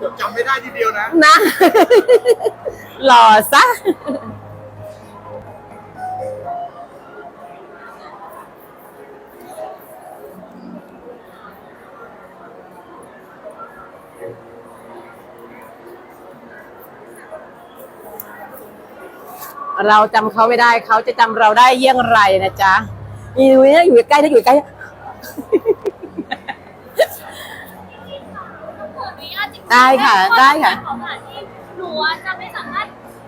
จดจำไม่ได้ทีเดียวนะ นะ หล่อซะ เราจำเขาไม่ได้เขาจะจำเราได้เยี่ยงไรนะจ๊ะอยู่เนี่ยอยู่ใกล้นะอยู่ใกล้ ขออ นุญาตจริงๆได้ค่ะได้ค่ะ ของหลานที่หนูอะจะไม่สามารถ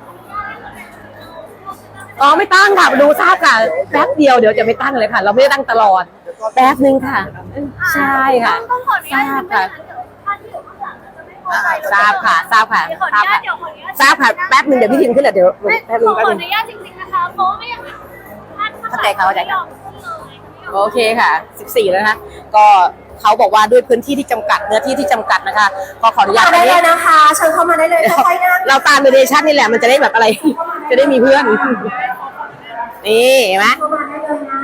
อนุญาตให้คนอื่นดูพวกนั้นอ๋อไม่ตั้งค่ะดูทราบค่ะแป๊บเดียวเดี๋ยวจะไม่ตั้งเลยค่ะ เราไม่ได้ตั้งตลอดแป๊บนึงค่ะ ใช่ค่ะ ต้องขออนุญาตทราบค่ะเดี๋ยวท่านที่อยู่ข้างหลังจะไม่เข้าใจทราบค่ะทราบค่ะเดี๋ยวขออทรานุบญาค่ะตเดี๋ยวขออนุญาตทราบค่ะแป๊บนึงเดี๋ยวพี่ทิมขึ้นเดี๋ยวไม่แป๊บนึงขอแป๊บอนึงนุญาตจริงๆนะคะเพราะว่าไม่อย่างนั้นท่านข้างหลังเข้าใจค่ะเข้าใจค่ะไม่ยอมขึ้นเลย โอเคค่ะ 14 แล้วนะคะก็ เขาบอกว่าด้วยพื้นที่ที่จำกัดเนื้อที่ที่จำกัดนะคะก็ขออนุญาตมาได้อันเลนี้ ยนะคะเชิญเข้ามาได้เลยค่อยๆนั่งเราตามเดเรชั่นนี่แหละมันจะได้แบบอะไร จะได้มีเพื่อน นี่เห็นไหมเข้ามาได้เลยนะ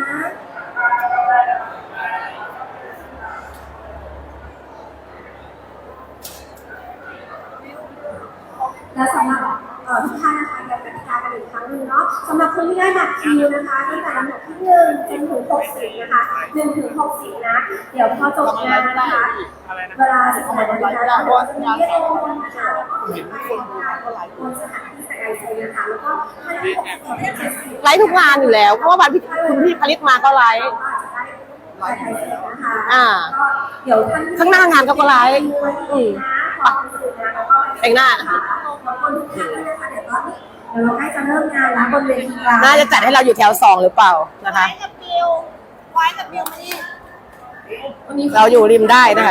และสำหรับเอ่อทุกท่านนะคะย้ำกติกากันอีกครั้งหนึ่งเนาะสำหรับคนที่ได้บัตรคิวนะคะตั้งแต่ลำดับที่หนึ่งจนถึงหกสิบนะคะหนึ่งถึงหกสิบนะ เดี๋ยวพอจบงานนะคะเวลาสิบหกนาฬิกาเราจะมีเรียกรางวัลนะคะเห็นคนบนสถานที่สกายเซนนะคะแล้วก็ถ้าได้หกสิบเจ็ดสิบไลฟ์ทุกงานอยู่แล้ว เพราะว่าวันพี่คุณพี่ผลิตมาก็ไลฟ์อ่าเดี๋ยวท่านข้างหน้างานเขาก็ไลฟ์อืมแต่งหน้าขอบคุณทุกท่านด้วยนะคะเดี๋ยวตอนนี้เดี๋ยวเราใกล้จะเริ่มงานแล้วบนเวทีกลางน่าจะจัดให้เราอยู่แถวสองหรือเปล่านะคะ กับบิวไว้กับบิวมานี่ เราอยู่ริมได้นะคะ